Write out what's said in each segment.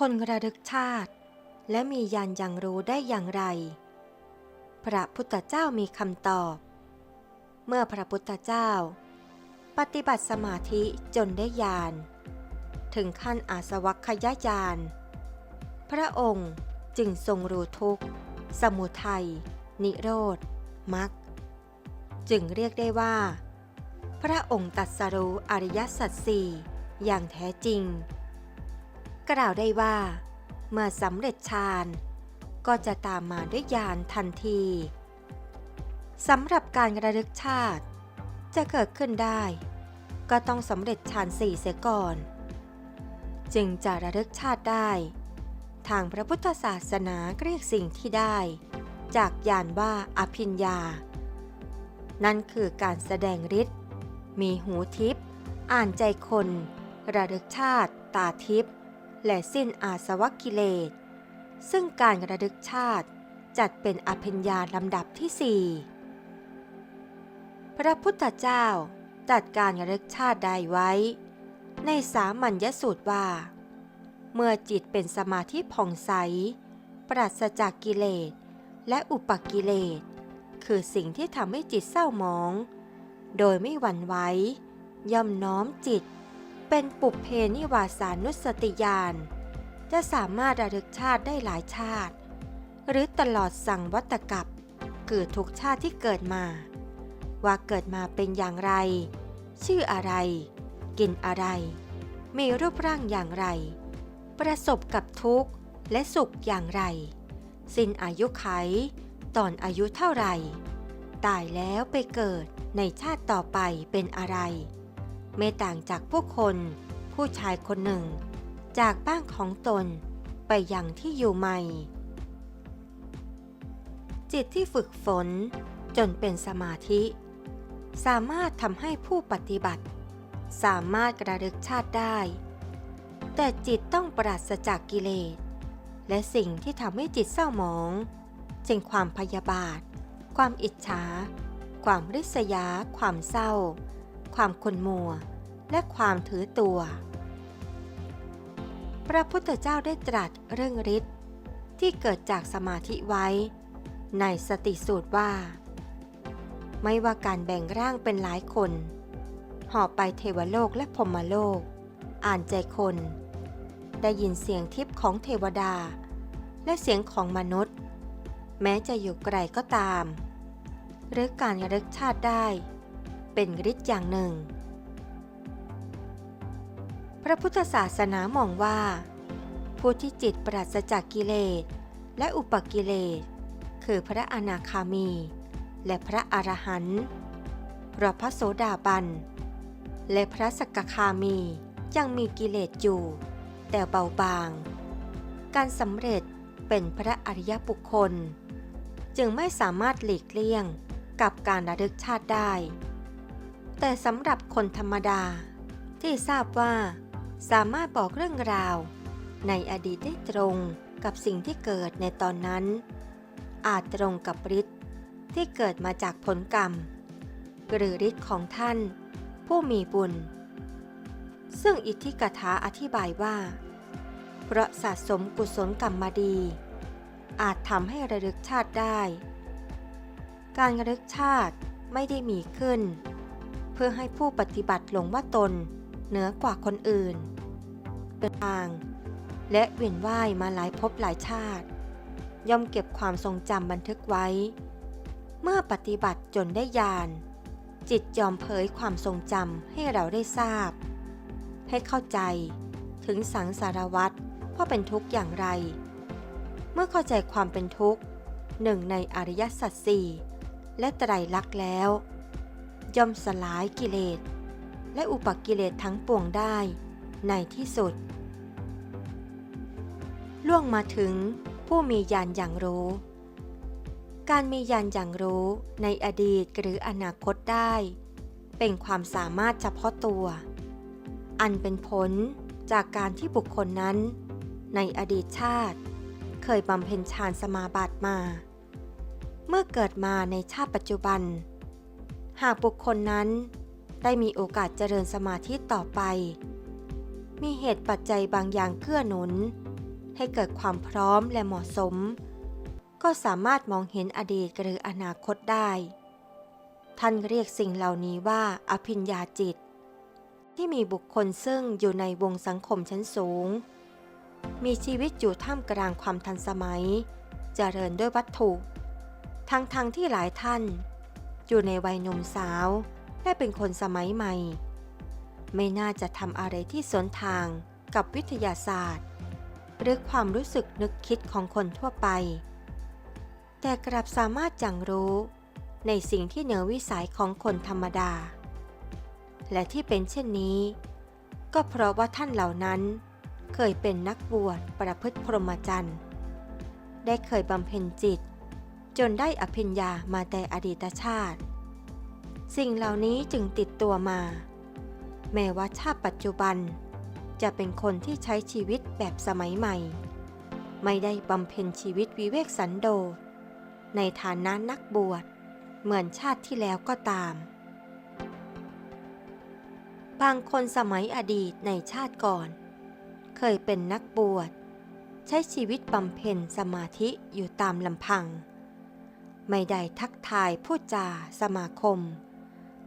คนระลึกชาติ และมียานอย่างรู้ได้อย่างไร พระพุทธเจ้ามีคำตอบ เมื่อพระพุทธเจ้า ปฏิบัติสมาธิจนได้ญาณถึงขั้นอาสวัคยญาณพระองค์จึงทรงรู้ทุกข์ สมุทัย นิโรธมรรคจึงเรียกได้ว่า พระองค์ตัดสรู้อริยสัจสี่อย่างแท้จริง กล่าวได้ว่า เมื่อสำเร็จฌานก็จะตามมาด้วยญาณทันทีสำหรับการระลึกชาติ จะเกิดขึ้นได้ ก็ต้องสำเร็จฌานสี่เสียก่อน จึงจะระลึกชาติได้ ทางพระพุทธศาสนาเรียกสิ่งที่ได้ จากญาณว่าอภิญญา นั่นคือการแสดงฤทธิ์มีหูทิพย์อ่านใจคน ระลึกชาติ ตาทิพย์ และสิ้นอาสวะกิเลส ซึ่งการระลึกชาติจัดเป็นอภิญญาลำดับที่สี่พระพุทธเจ้าจัดการระลึกชาติได้ไว้ ในสามัญญสูตรว่า เมื่อจิตเป็นสมาธิผ่องใส ปราศจากกิเลส และอุปกิเลส คือสิ่งที่ทำให้จิตเศร้าหมอง โดยไม่หวั่นไหวย่อมน้อมจิต เป็นปุเพนิวาสานุสติญาณจะสามารถระลึกชาติได้หลายชาติ หรือตลอดสั่งวัตกับคือทุกชาติที่เกิดมา ว่าเกิดมาเป็นอย่างไร ชื่ออะไร กินอะไร มีรูปร่างอย่างไร ประสบกับทุกข์และสุขอย่างไร สิ้นอายุไข ตอนอายุเท่าไหร่ ตายแล้วไปเกิดในชาติต่อไปเป็นอะไร ไม่ต่างจากผู้คน ผู้ชายคนหนึ่ง จากบ้านของตนไปยังที่อยู่ใหม่ จิตที่ฝึกฝนจนเป็นสมาธิ สามารถทำให้ผู้ปฏิบัติ สามารถกระลึกชาติได้ แต่จิตต้องปราศจากกิเลส และสิ่งที่ทำให้จิตเศร้าหมองเช่นความพยาบาท ความอิจฉา ความริษยา ความเศร้า ความขุนมัว และความถือตัว พระพุทธเจ้าได้ตรัสเรื่องฤทธิ์ที่เกิดจากสมาธิไว้ ในสติสูตรว่า ไม่ว่าการแบ่งร่างเป็นหลายคนหอบไปเทวโลกและพมโลก อ่านใจคน ได้ยินเสียงทิพย์ของเทวดา และเสียงของมนุษย์ แม้จะอยู่ไกลก็ตาม หรือการระลึกชาติได้ เป็นฤทธิ์อย่างหนึ่ง พระพุทธศาสนามองว่า ผู้ที่จิตปราศจากกิเลสและอุปกิเลส คือพระอนาคามี และพระอรหันต์เพราะพระโสดาบัน และพระสกคามียังมีกิเลสอยู่ แต่เบาบาง การสำเร็จเป็นพระอริยบุคคล จึงไม่สามารถหลีกเลี่ยงกับการระลึกชาติได้ แต่สำหรับคนธรรมดา ที่ทราบว่า สามารถบอกเรื่องราว ในอดีตได้ตรงกับสิ่งที่เกิดในตอนนั้น อาจตรงกับฤทธิ์ที่เกิดมาจากผลกรรม หรือฤทธิ์ของท่าน ผู้มีบุญ ซึ่งอิทธิกถาอธิบายว่า เพราะสะสมกุศลกรรมมาดี อาจทำให้ระลึกชาติได้ การระลึกชาติไม่ได้มีขึ้น เพื่อให้ผู้ปฏิบัติหลงว่าตน เหนือกว่าคนอื่นเป็นทาง และเวียนว่ายมาหลายภพหลายชาติ ย่อมเก็บความทรงจำบันทึกไว้ เมื่อปฏิบัติจนได้ญาณจิตยอมเผยความทรงจำให้เราได้ทราบ ให้เข้าใจถึงสังสารวัตรว่าเป็นทุกข์อย่างไร เมื่อเข้าใจความเป็นทุกข์หนึ่งในอริยสัจสี่และไตรลักษณ์แล้ว ย่อมสลายกิเลส และอุปกิเลสทั้งปวงได้ในที่สุด ล่วงมาถึงผู้มีญาณอย่างรู้ การมีญาณอย่างรู้ในอดีตหรืออนาคตได้ เป็นความสามารถเฉพาะตัว อันเป็นผลจากการที่บุคคลนั้น ในอดีตชาติ เคยบำเพ็ญฌานสมาบัติมา เมื่อเกิดมาในชาติปัจจุบัน หากบุคคลนั้นได้มีโอกาสเจริญสมาธิต่อไป มีเหตุปัจจัยบางอย่างเกื้อหนุน ให้เกิดความพร้อมและเหมาะสม ก็สามารถมองเห็นอดีตหรืออนาคตได้ ท่านเรียกสิ่งเหล่านี้ว่าอภิญญาจิต ที่มีบุคคลซึ่งอยู่ในวงสังคมชั้นสูง มีชีวิตอยู่ท่ามกลางความทันสมัย เจริญด้วยวัตถุ ทั้งๆทที่หลายท่าน อยู่ในวัยหนุ่มสาว และเป็นคนสมัยใหม่ ไม่น่าจะทำอะไรที่สวนทางกับวิทยาศาสตร์ หรือความรู้สึกนึกคิดของคนทั่วไป แต่กลับสามารถจังรู้ในสิ่งที่เหนือวิสัยของคนธรรมดา และที่เป็นเช่นนี้ ก็เพราะว่าท่านเหล่านั้น เคยเป็นนักบวชประพฤติพรหมจรรย์ ได้เคยบำเพ็ญจิต จนได้อภิญญามาแต่อดีตชาติ สิ่งเหล่านี้จึงติดตัวมา แม้ว่าชาติปัจจุบัน จะเป็นคนที่ใช้ชีวิตแบบสมัยใหม่ ไม่ได้บำเพ็ญชีวิตวิเวกสันโดษในฐานะนักบวชเหมือนชาติที่แล้วก็ตาม บางคนสมัยอดีตในชาติก่อน เคยเป็นนักบวช ใช้ชีวิตบำเพ็ญสมาธิอยู่ตามลำพัง ไม่ได้ทักทายพูดจาสมาคม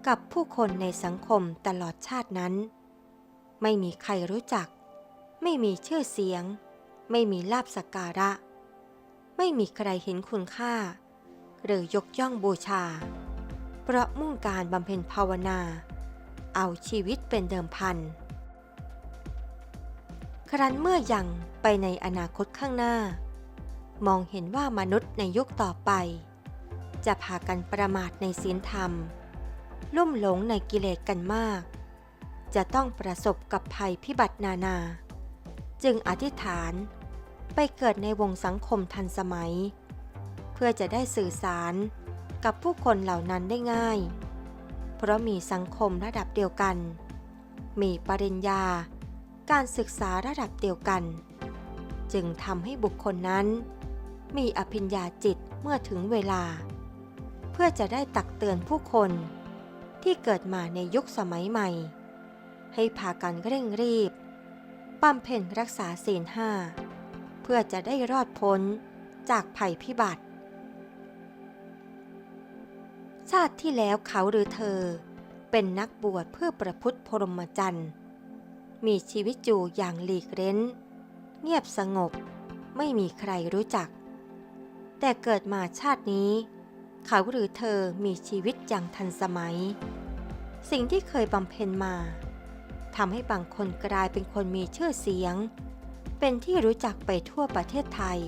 กับผู้คนในสังคมตลอดชาตินั้น ไม่มีใครรู้จัก ไม่มีชื่อเสียง ไม่มีลาบสักการะ ไม่มีใครเห็นคุณค่า หรือยกย่องบูชา เพราะมุ่งการบำเพ็ญภาวนา เอาชีวิตเป็นเดิมพัน ครั้นเมื่อยังไปในอนาคตข้างหน้า มองเห็นว่ามนุษย์ในยุคต่อไป จะพากันประมาทในศีลธรรม ลุ่มหลงในกิเลสกันมาก จะต้องประสบกับภัยพิบัตินานา จึงอธิษฐานไปเกิดในวงสังคมทันสมัย เพื่อจะได้สื่อสารกับผู้คนเหล่านั้นได้ง่าย เพราะมีสังคมระดับเดียวกัน มีปริญญา การศึกษาระดับเดียวกัน จึงทำให้บุคคลนั้น มีอภิญญาจิตเมื่อถึงเวลา พื่อจะได้ตักเตือนผู้คน ที่เกิดมาในยุคสมัยใหม่ ให้พากันเร่งรีบปั้มเพ็ญรักษาศีลห้าเพื่อจะได้รอดพ้นจากภัยพิบัติ ชาติที่แล้วเขาหรือเธอเป็นนักบวชเพื่อประพฤติพรหมจรรย์มีชีวิตอยู่อย่างหลีกเร้น เงียบสงบไม่มีใครรู้จัก แต่เกิดมาชาตินี้ เขาหรือเธอมีชีวิตอย่างทันสมัย สิ่งที่เคยบำเพ็ญมาทำให้บางคนกลายเป็นคนมีชื่อเสียง เป็นที่รู้จักไปทั่วประเทศไทย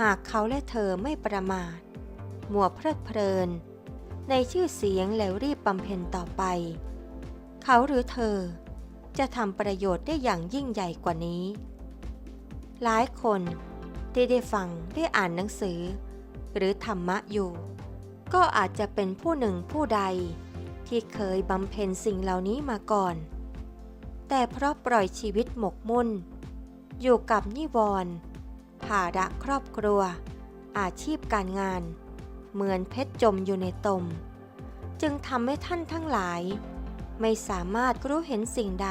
หากเขาและเธอไม่ประมาทมัวเพลิดเพลิน ในชื่อเสียงแล้วรีบบำเพ็ญต่อไป เขาหรือเธอจะทำประโยชน์ได้อย่างยิ่งใหญ่กว่านี้ หลายคนที่ได้ฟังได้อ่านหนังสือ หรือธรรมะอยู่ ก็อาจจะเป็นผู้หนึ่งผู้ใด ที่เคยบำเพ็ญสิ่งเหล่านี้มาก่อน แต่เพราะปล่อยชีวิตหมกมุ่น อยู่กับนิวรณ์ภาระครอบครัว อาชีพการงาน เหมือนเพชรจมอยู่ในตม จึงทำให้ท่านทั้งหลาย ไม่สามารถรู้เห็นสิ่งใด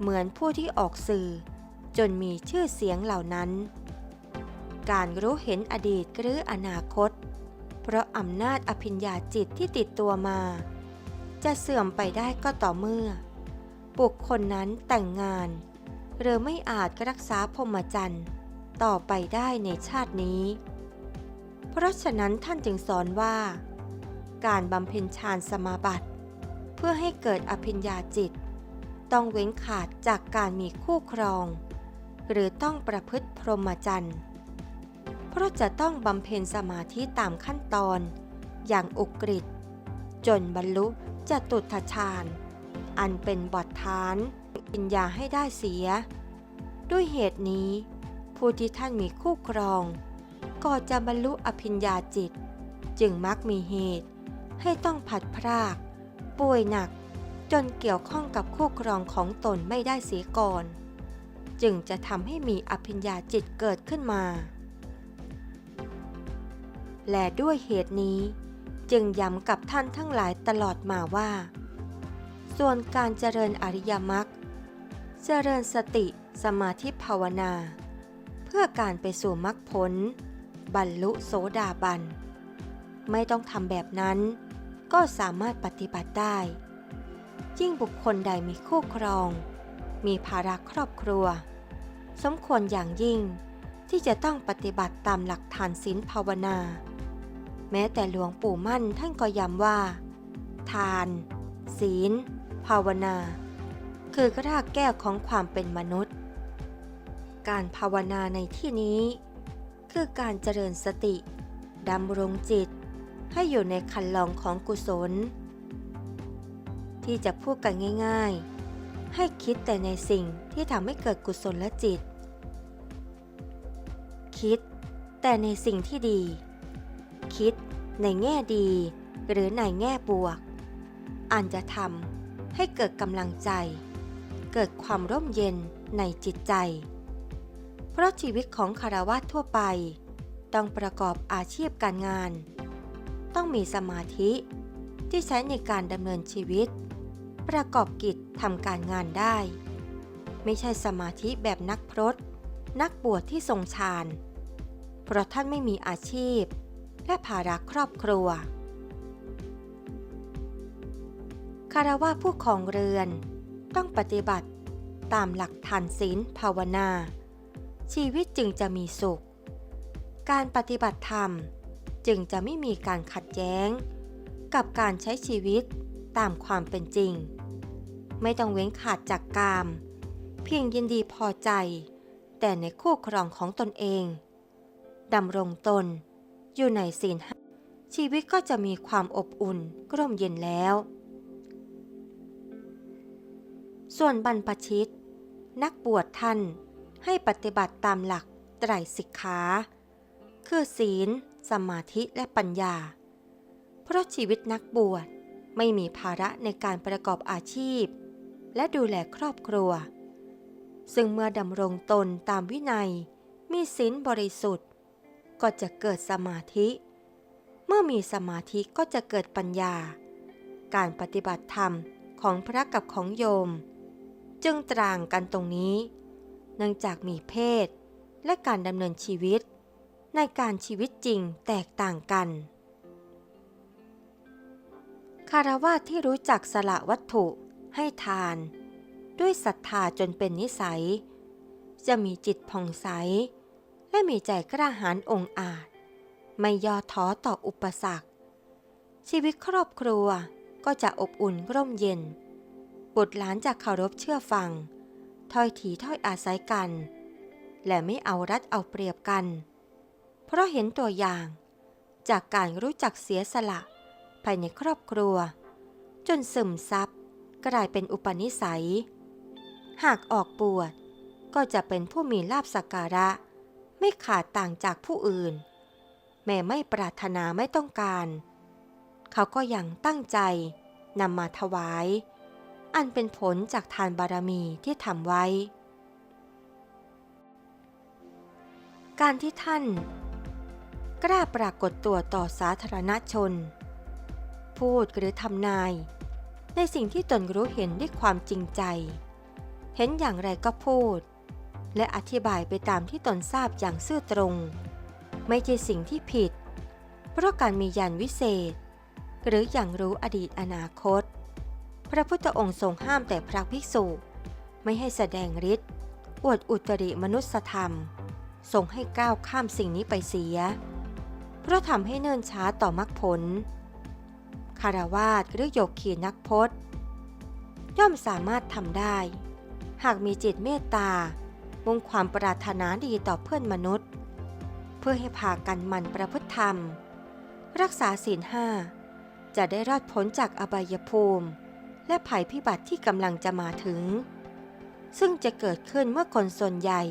เหมือนผู้ที่ออกสื่อจนมีชื่อเสียงเหล่านั้น การรู้เห็นอดีตหรืออนาคต เพราะอำนาจอภิญญาจิตที่ติดตัวมา จะเสื่อมไปได้ก็ต่อเมื่อ บุคคลนั้นแต่งงาน หรือไม่อาจรักษาพรหมจรรย์ต่อไปได้ในชาตินี้ เพราะฉะนั้นท่านจึงสอนว่า การบำเพ็ญฌานสมาบัติ เพื่อให้เกิดอภิญญาจิต ต้องเว้นขาดจากการมีคู่ครอง หรือต้องประพฤติพรหมจรรย์ เพราะจะต้องบำเพ็ญสมาธิตามขั้นตอน อย่างอุกฤษจนบรรลุจตุตฌานอันเป็นบทฐานปัญญาให้ได้เสีย ด้วยเหตุนี้ ผู้ที่ท่านมีคู่ครอง ก็จะบรรลุอภิญญาจิต จึงมักมีเหตุ ให้ต้องผัดพราก ป่วยหนักจนเกี่ยวข้องกับคู่ครองของตนไม่ได้เสียก่อน จึงจะทำให้มีอภิญญาจิตเกิดขึ้นมา และด้วยเหตุนี้ จึงย้ำกับท่านทั้งหลายตลอดมาว่า ส่วนการเจริญอริยมรรคเจริญสติสมาธิภาวนา เพื่อการไปสู่มรรคผล บรรลุโสดาบัน ไม่ต้องทำแบบนั้น ก็สามารถปฏิบัติได้ ยิ่งบุคคลใดมีคู่ครอง มีภาระครอบครัว สมควรอย่างยิ่งที่จะต้องปฏิบัติตามหลักฐานศีลภาวนา แม้แต่หลวงปู่มั่นท่านก็ย้ำว่า ทาน ศีล ภาวนา คือกรากแก้วของความเป็นมนุษย์ การภาวนาในที่นี้ คือการเจริญสติดำรงจิต ให้อยู่ในคันลองของกุศล ที่จะพูดกันง่าย ๆ ให้คิดแต่ในสิ่งที่ทำให้เกิดกุศลและจิต คิดแต่ในสิ่งที่ดี คิดในแง่ดี หรือในแง่บวก อันจะทำให้เกิดกำลังใจ เกิดความร่มเย็นในจิตใจ เพราะชีวิตของคารวะทั่วไป ต้องประกอบอาชีพการงาน ต้องมีสมาธิที่ใช้ในการดำเนินชีวิต ประกอบกิจทำการงานได้ ไม่ใช่สมาธิแบบนักพรตนักบวชที่ทรงฌานเพราะท่านไม่มีอาชีพ และภาระครอบครัว คารวะผู้ของเรือนต้องปฏิบัติตามหลักทานศีลภาวนา ชีวิตจึงจะมีสุข การปฏิบัติธรรมจึงจะไม่มีการขัดแย้ง กับการใช้ชีวิตตามความเป็นจริง ไม่ต้องเว้นขาดจากกาม เพียงยินดีพอใจ แต่ในคู่ครองของตนเองดำรงตน อยู่ในศีลห้าชีวิตก็จะมีความอบอุ่นกร่มเย็นแล้ว ส่วนบรรพชิต นักบวชท่านให้ปฏิบัติตามหลักไตรสิกขาคือศีล สมาธิและปัญญา เพราะชีวิตนักบวชไม่มีภาระในการประกอบอาชีพ และดูแลครอบครัว ซึ่งเมื่อดำรงตนตามวินัย มีศีลบริสุทธิ์ ก็จะเกิดสมาธิ เมื่อมีสมาธิก็จะเกิดปัญญา การปฏิบัติธรรมของพระกับของโยม จึงตรางกันตรงนี้ เนื่องจากมีเพศ และการดำเนินชีวิต ในการชีวิตจริงแตกต่างกัน คารวะที่รู้จักสละวัตถุให้ทาน ด้วยศรัทธาจนเป็นนิสัย จะมีจิตผ่องใส และมีใจกล้าหาญองอาจ ไม่ย่อท้อต่ออุปสรรค ชีวิตครอบครัวก็จะอบอุ่นร่มเย็น บุตรหลานจะเคารพเชื่อฟัง ถ้อยทีถ้อยอาศัยกัน และไม่เอารัดเอาเปรียบกัน เพราะเห็นตัวอย่างจากการรู้จักเสียสละ ภายในครอบครัว จนซึมซับกลายเป็นอุปนิสัย หากออกบวชก็จะเป็นผู้มีลาบสักการะ ไม่ขาดต่างจากผู้อื่น แม้ไม่ปรารถนาไม่ต้องการ เขาก็ยังตั้งใจนำมาถวาย อันเป็นผลจากทานบารมีที่ทำไว้ การที่ท่าน กล้าปรากฏตัวต่อสาธารณชน พูดหรือทำนาย ในสิ่งที่ตนรู้เห็นด้วยความจริงใจ เห็นอย่างไรก็พูด และอธิบายไปตามที่ตนทราบอย่างซื่อตรง ไม่ใช่สิ่งที่ผิด เพราะการมียานวิเศษ หรืออย่างรู้อดีตอนาคต พระพุทธองค์ทรงห้ามแต่พระภิกษุ ไม่ให้แสดงฤทธิ์อวดอุตริมนุสธรรม ทรงให้ก้าวข้ามสิ่งนี้ไปเสีย เพราะทำให้เนิ่นช้าต่อมรรคผลคารวาสหรือโยกขีนักพจน์ ย่อมสามารถทำได้ หากมีจิตเมตตา มุ่งความปรารถนาดีต่อเพื่อนมนุษย์ เพื่อให้พากันมันประพฤติธรรม รักษาศีลห้าจะได้รอดพ้นจากอบายภูมิ และภัยพิบัติที่กำลังจะมาถึง ซึ่งจะเกิดขึ้นเมื่อคนส่วนใหญ่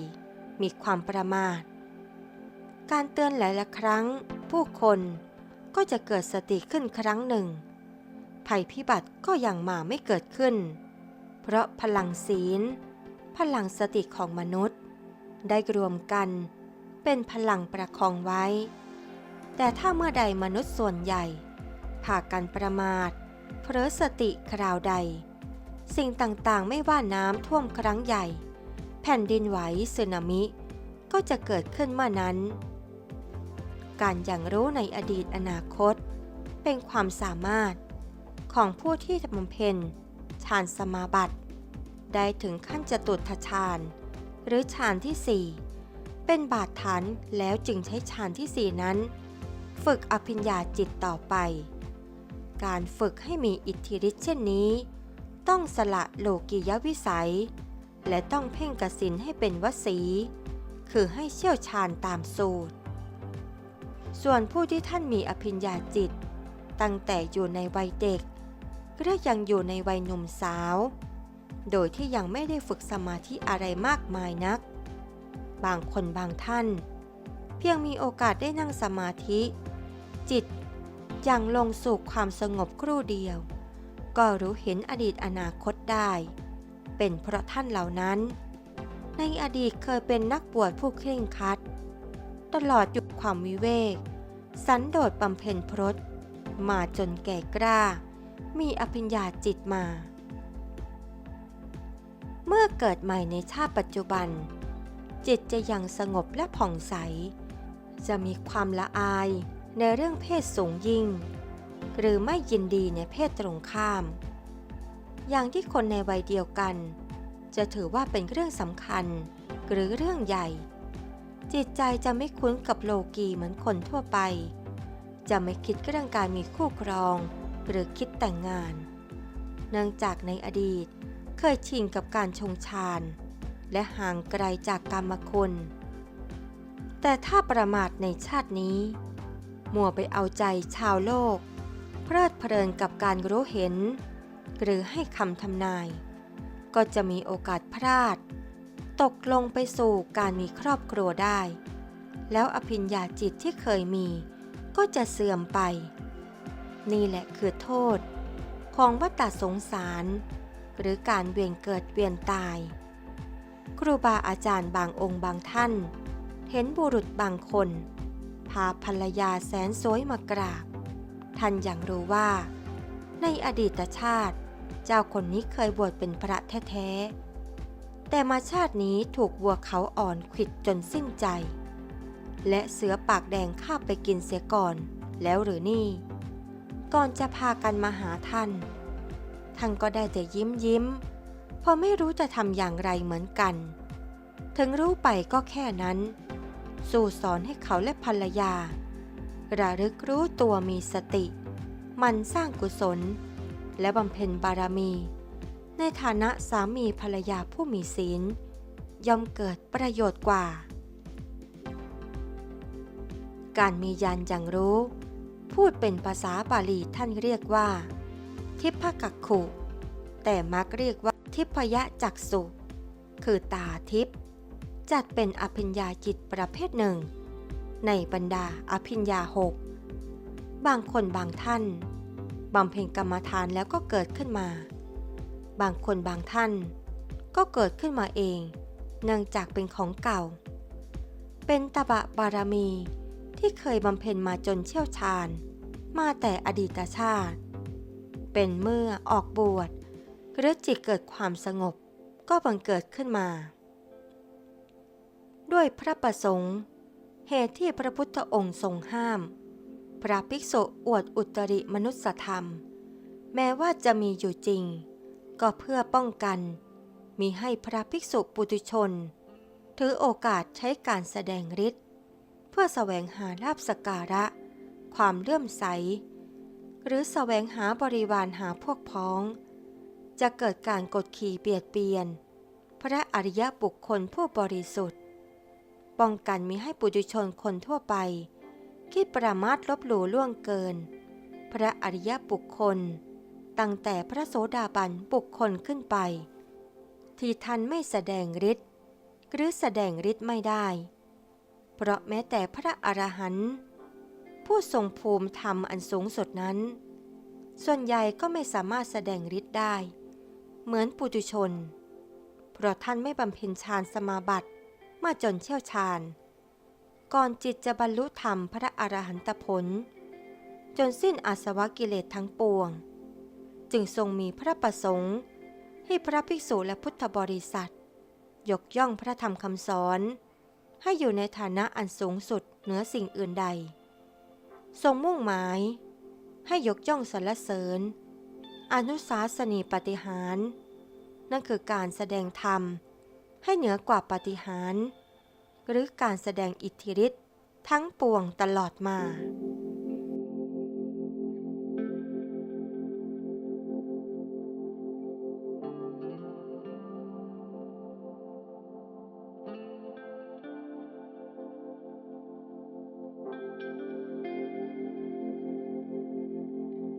มีความประมาท การเตือนหลายละครั้ง ผู้คนก็จะเกิดสติขึ้นครั้งหนึ่ง ภัยพิบัติก็ยังมาไม่เกิดขึ้น เพราะพลังศีล พลังสติของมนุษย์ ได้รวมกัน เป็นพลังประคองไว้ แต่ถ้าเมื่อใดมนุษย์ส่วนใหญ่พากันประมาทเผลอสติคราวใด สิ่งต่างๆไม่ว่าน้ำท่วมครั้งใหญ่ แผ่นดินไหวสึนามิ ก็จะเกิดขึ้นเมื่อนั้น การอย่างรู้ในอดีตอนาคต เป็นความสามารถของผู้ที่บำเพ็ญฌานสมาบัติ ได้ถึงขั้นจตุตถฌาน หรือฌานที่สี่เป็นบาดฐานแล้วจึงใช้ฌานที่สี่นั้น ฝึกอภิญญาจิตต่อไป การฝึกให้มีอิทธิฤทธิ์เช่นนี้ ต้องสละโลกียวิสัย และต้องเพ่งกสินให้เป็นวสี คือให้เชี่ยวชาญตามสูตร ส่วนผู้ที่ท่านมีอภิญญาจิต ตั้งแต่อยู่ในวัยเด็กก็ยังอยู่ในวัยหนุ่มสาว โดยที่ยังไม่ได้ฝึกสมาธิอะไรมากมายนัก บางคนบางท่าน เพียงมีโอกาสได้นั่งสมาธิ จิตยังลงสู่ความสงบครู่เดียว ก็รู้เห็นอดีตอนาคตได้ เป็นเพราะท่านเหล่านั้น ในอดีตเคยเป็นนักบวชผู้เคร่งครัด ตลอดยุคความวิเวก สันโดษบำเพ็ญพรตมาจนแก่กล้า มีอภิญญาจิตมา มื่อเกิดใหม่ในชาติปัจจุบัน จิตจะยังสงบและผ่องใส จะมีความละอายในเรื่องเพศสูงยิ่ง หรือไม่ยินดีในเพศตรงข้าม อย่างที่คนในวัยเดียวกัน จะถือว่าเป็นเรื่องสำคัญหรือเรื่องใหญ่ จิตใจจะไม่คุ้นกับโลกีเหมือนคนทั่วไป จะไม่คิดเรื่องการมีคู่ครอง หรือคิดแต่งงาน เนื่องจากในอดีต เคยชินกับการชงฌาน และห่างไกลจากกรรมคุณแต่ถ้าประมาทในชาตินี้ มัวไปเอาใจชาวโลก เพลิดเพลินกับการรู้เห็น หรือให้คำทำนาย ก็จะมีโอกาสพลาด ตกลงไปสู่การมีครอบครัวได้ แล้วอภิญญาจิตที่เคยมี ก็จะเสื่อมไป นี่แหละคือโทษของวัฏสงสาร หรือการเวียนเกิดเวียนตาย ครูบาอาจารย์บางองค์บางท่าน เห็นบุรุษบางคน พาภรรยาแสนสวยมากราบ ท่านอย่างรู้ว่า ในอดีตชาติ เจ้าคนนี้เคยบวชเป็นพระแท้ๆ แต่มาชาตินี้ถูกวัวเขาอ่อนขิดจนสิ้นใจ และเสือปากแดงข้าไปกินเสียก่อน แล้วหรือนี่ ก่อนจะพากันมาหาท่าน ท่านก็ได้แต่ยิ้มยิ้มพราะไม่รู้จะทำอย่างไรเหมือนกัน ถึงรู้ไปก็แค่นั้น สู่สอนให้เขาและภรรยา ระลึกรู้ตัวมีสติ มันสร้างกุศล และบำเพ็ญบารมี ในฐานะสามีภรรยาผู้มีศีล ย่อมเกิดประโยชน์กว่า การมียานอย่างรู้ พูดเป็นภาษาบาลีท่านเรียกว่า ทิพกักขุแต่มักเรียกว่าทิพยจักสุคือตาทิพจัดเป็นอภิญญาจิตประเภทหนึ่ง ในบรรดาอภิญญาหกบางคนบางท่านบำเพ็ญกรรมฐานแล้วก็เกิดขึ้นมา บางคนบางท่าน ก็เกิดขึ้นมาเอง เนื่องจากเป็นของเก่า เป็นตบะบารมีที่เคยบำเพ็ญมาจนเชี่ยวชาญ มาแต่อดีตชาติ เป็นเมื่อออกบวชหรือจิตเกิดความสงบก็บังเกิดขึ้นมา ด้วยพระประสงค์ เหตุที่พระพุทธองค์ทรงห้าม พระภิกษุอวดอุตริมนุสธรรม แม้ว่าจะมีอยู่จริง ก็เพื่อป้องกัน มีให้พระภิกษุปุถุชน ถือโอกาสใช้การแสดงฤทธิ์เพื่อแสวงหาลาบสกการะ ความเลื่อมใส หรือแสวงหาบริวารหาพวกพ้อง จะเกิดการกดขี่เบียดเบียน พระอริยบุคคลผู้บริสุทธิ์ ป้องกันมิให้ปุถุชนคนทั่วไป คิดประมาทลบหลู่ล่วงเกิน พระอริยบุคคล ตั้งแต่พระโสดาบันบุคคลขึ้นไป ที่ท่านไม่แสดงฤทธิ์หรือแสดงฤทธิ์ไม่ได้ เพราะแม้แต่พระอรหันต์ ผู้ทรงภูมิธรรมอันสูงสุดนั้น ส่วนใหญ่ก็ไม่สามารถแสดงฤทธิ์ได้ เหมือนปุถุชน เพราะท่านไม่บำเพ็ญฌานสมาบัติมาจนเชี่ยวชาญ ก่อนจิตจะบรรลุธรรมพระอรหันตผล จนสิ้นอาสวะกิเลสทั้งปวง จึงทรงมีพระประสงค์ ให้พระภิกษุและพุทธบริษัท ยกย่องพระธรรมคำสอน ให้อยู่ในฐานะอันสูงสุดเหนือสิ่งอื่นใด ทรงมุ่งหมาย ให้ยกย่องสรรเสริญ อนุสาสนีปฏิหาร นั่นคือการแสดงธรรม ให้เหนือกว่าปฏิหาร หรือการแสดงอิทธิฤทธิ์ทั้งปวงตลอดมา